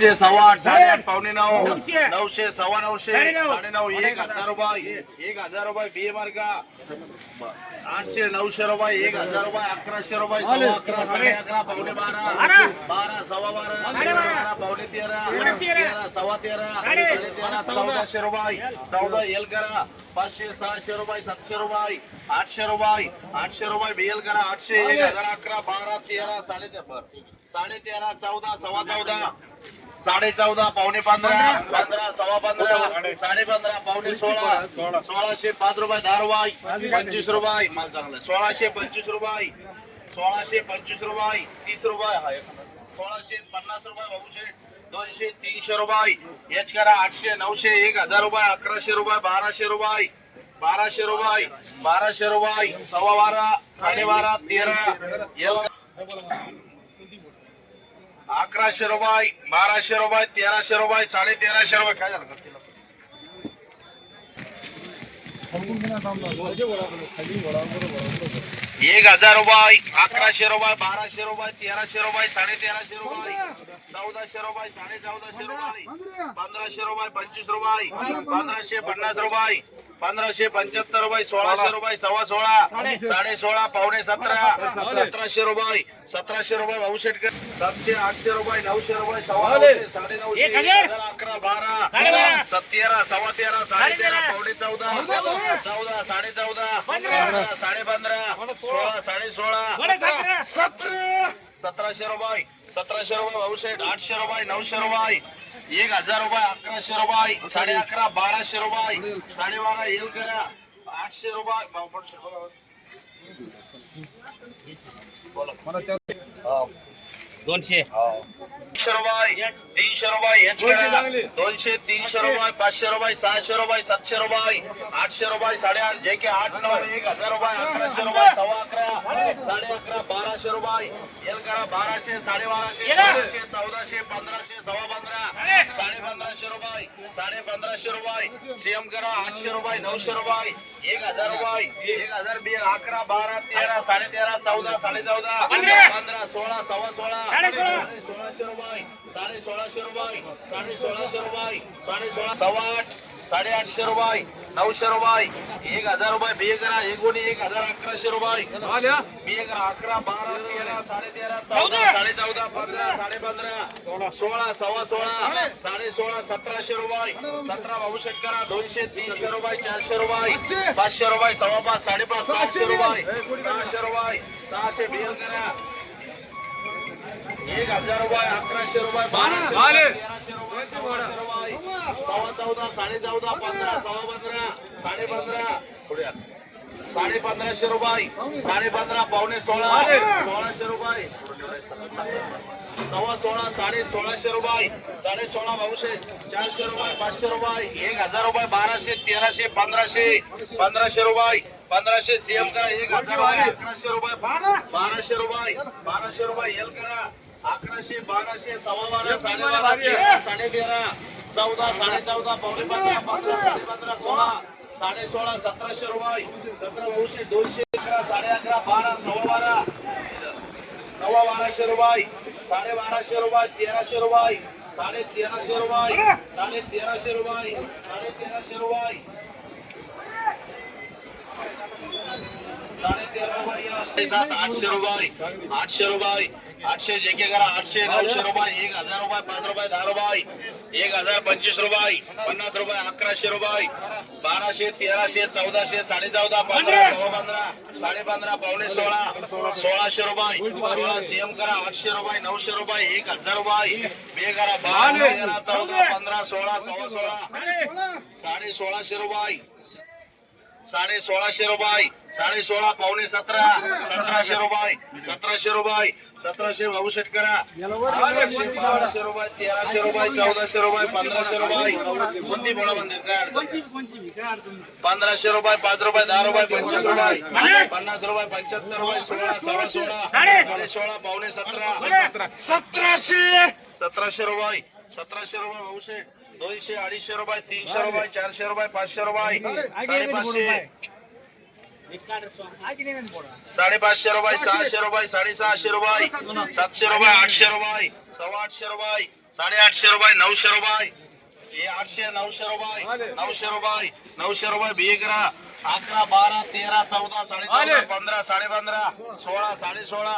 नऊशे सव्वा आठ साडेआठ पावणे नऊ. नऊशे. सव्वा नऊशे. साडेनऊ. साडेनऊ एक हजार रुपये. एक हजार रुपये बी मार्का आठशे नऊशे रुपये एक हजार रुपये अकराशे रुपये सव्वा अकरा साडे अकरा पावणे बारा. बारा. सव्वा बारा साडे बारा. पावणे तेरा. तेरा. सव्वा तेरा. साडे. साडे तेरा चौदाशे रुपये. चौदा एल करा. पाचशे सहाशे रुपये सातशे रुपये आठशे रुपये आठशे रुपये बीएल करा. आठशे एक हजार अकरा बारा तेरा साडे साडे तेरा चौदा सव्वा चौदा. साडे चौदा पावणे पंधरा पंधरा सव्वा पंधरा साडे पंधरा पावणे सोळा सोळाशे पाच रुपये दहा रुपये पंचवीस रुपये माल चांगला. सोळाशे पंचवीस रुपये सोळाशे पंचवीस रुपये तीस रुपये हा. सोळाशे पन्नास रुपये भाऊशे दोनशे तीनशे रुपये हेच करा आठशे नऊशे एक हजार रुपये अकराशे रुपये बाराशे रुपये बाराशे रुपये बाराशे रुपये सव्वा बारा साडेबारा तेरा अकराशे रुपये बाराशे रुपये तेराशे रुपये साडे तेराशे रुपये. काय झालं? तिला एक हजार रुपये अकराशे रुपये बाराशे रुपये तेराशे रुपये साडे तेराशे रुपये चौदाशे रुपये साडे चौदाशे रुपये पंधराशे रुपये पंचवीस रुपये पंधराशे पन्नास रुपये पंधराशे पंच्याहत्तर रुपये सोळाशे रुपये सव्वा सोळा साडे सोळा पावणे सतरा सतराशे रुपये सतराशे रुपये भाऊ शेटकर सातशे आठशे रुपये नऊशे रुपये सव्वा साडे नऊशे अकरा बारा. सत्तेरा सव्वा तेरा साडे तेरा. पावणे चौदा चौदा साडे चौदा साडे पंधरा सोळा! साडे सोळा साडे सतरा. सतरा! सतराशे रुपये सतराशे रुपये भाऊशेठ आठशे रुपये नऊशे रुपये एक हजार रुपये अकराशे रुपये साडे अकरा बाराशे रुपये साडेबारा येल करा आठशे रुपये बोला. दोनशे. तीनशे रुपये तीनशे रुपये दोनशे तीनशे रुपये पाचशे रुपये सहाशे रुपये सातशे रुपये आठशे रुपये साडेआठ जे की आठ नऊ एक हजार रुपये अकराशे रुपये सव्वा अकरा साडे अकरा बाराशे रुपये. बाराशे साडे बाराशे तेराशे चौदाशे पंधराशे सव्वा पंधरा. साडे पंधराशे रुपये साडे पंधराशे रुपये. सीएम करा आठशे रुपये नऊशे रुपये. एक हजार रुपये. एक हजार बी अकरा बारा तेरा साडे तेरा चौदा साडे चौदा पंधरा. सोळा सव्वा सोळा. सोळाशे रुपये साडे सोळाशे रुपये साडे सोळाशे रुपये साडे सोळा सव्वा आठ. साडे आठशे रुपये नऊशे रुपये एक हजार रुपये बे करा एक हजार अकराशे रुपये. बे करा अकरा बारा तेरा साडे तेरा चौदा. साडे चौदा पंधरा साडे पंधरा सोळा सव्वा सोळा साडे सोळा सतराशे रुपये. सतरा भाऊ करा दोनशे तीनशे रुपये चारशे रुपये. पाचशे! रुपये सव्वा पाच साडेपाच सहाशे रुपये. सहाशे रुपये सहाशे बेल करा. एक हजार रुपये अकराशे रुपये बाराशे तेराशे रुपये. सव्वा चौदा साडे चौदा पंधरा सव्वा पंधरा साडे पंधरा. साडे पंधराशे रुपये साडे पंधरा पावणे सोळा. सोळाशे रुपये सव्वा सोळा साडे सोळाशे रुपये साडे सोळा भाऊशे. चारशे रुपये पाचशे रुपये एक हजार रुपये बाराशे तेराशे पंधराशे. पंधराशे रुपये. पंधराशे सीएम करा. एक हजार रुपये अकराशे रुपये. बाराशे रुपये. बाराशे रुपये एल करा. अकराशे बाराशे सव्वा बारा साडे बारा साडे तेरा. चौदा साडे चौदा पावणे पंधरा पंधरा साडे पंधरा सोळा साडे सोळा सतराशे रुपये. सतरा नऊशे दोनशे अकरा साडे अकरा बारा सव्वा बारा. सव्वा बाराशे रुपये. साडे बाराशे रुपये तेराशे रुपये. साडे तेराशे रुपये. साडे तेराशे रुपये. साडे तेराशे रुपये. साडे तेरा रुपये. सात आठशे रुपये. आठशे रुपये. आठशे जे के करा आठशे नऊशे रुपये एक हजार रुपये पाच रुपये दहा रुपये एक हजार पंचवीस रुपये पन्नास रुपये अकराशे रुपये बाराशे तेराशे चौदाशे साडे चौदा पंधरा सव्वा पंधरा साडे पंधरा पावणे सोळा सोळाशे रुपये सोळा सीएम करा आठशे रुपये नऊशे रुपये एक हजार रुपये बे करा बारा तेरा चौदा पंधरा सोळा सव्वा सोळा साडे सोळाशे रुपये साडे सोळाशे रुपये. साडे सोळा पावणे सतरा. सतराशे रुपये. सतराशे रुपये. सतराशे भाऊ करा बाराशे रुपये तेराशे रुपये चौदाशे रुपये पंधराशे रुपये. कोणती बोला मंदिर पंधराशे रुपये पाच रुपये दहा रुपये पंचवीस रुपये. पन्नास रुपये पंच्याहत्तर रुपये सोळा सोळा सोळा. साडे सोळा पावणे सतरा. सतराशे. सतराशे रुपये. सतराशे रुपये भाऊशे दोनशे अडीचशे रुपये तीनशे रुपये चारशे रुपये पाचशे रुपये साडेपाचशे साडेपाचशे रुपये सहाशे रुपये साडेसहाशे रुपये सातशे रुपये आठशे रुपये सव्वा आठशे रुपये साडेआठशे रुपये नऊशे रुपये हे आठशे नऊशे रुपये नऊशे रुपये नऊशे रुपये बी करा. अकरा बारा तेरा चौदा साडे पंधरा साडे पंधरा सोळा साडे सोळा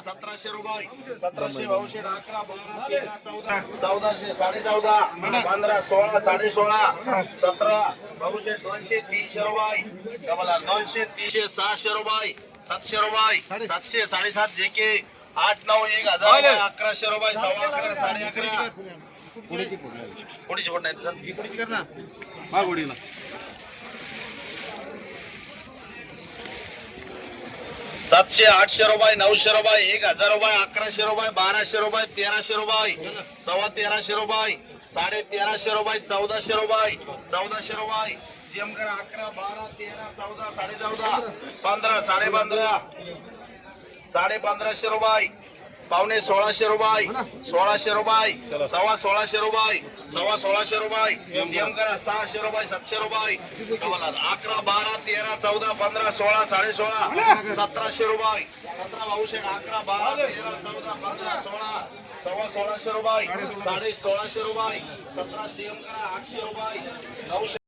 सतराशे रुपये. सतराशे भाऊशे अकरा बारा तेरा चौदा चौदाशे साडे चौदा पंधरा सोळा साडे सोळा सतरा भाऊशे दोनशे तीनशे रुपये. डबल दोनशे तीनशे सहाशे रुपये सातशे रुपये सातशे साडेसात जे के आठ नऊ एक हजार अकराशे रुपये सव्वा अकरा साडे अकरा. कोणीची फोड नाही सर सातशे आठशे रुपये नऊशे रुपये एक हजार रुपये अकराशे रुपये बाराशे रुपये तेराशे रुपये सव्वा तेराशे रुपये साडे तेराशे रुपये चौदाशे रुपये चौदाशे रुपये. सीएम करा अकरा बारा तेरा चौदा साडे चौदा पंधरा साडे पंधरा साडे पंधराशे रुपये. पावणे सोळाशे रुपये सोळाशे रुपये सव्वा सोळाशे रुपये सव्वा सोळाशे रुपये सीएम करा सहाशे रुपये सातशे रुपये. अकरा बारा तेरा चौदा पंधरा सोळा साडे सोळा सतराशे रुपये. सतरा भाऊशे अकरा बारा तेरा चौदा पंधरा सोळा सव्वा सोळाशे रुपये साडे सोळाशे रुपये. सतरा सीएम करा आठशे रुपये. नऊशे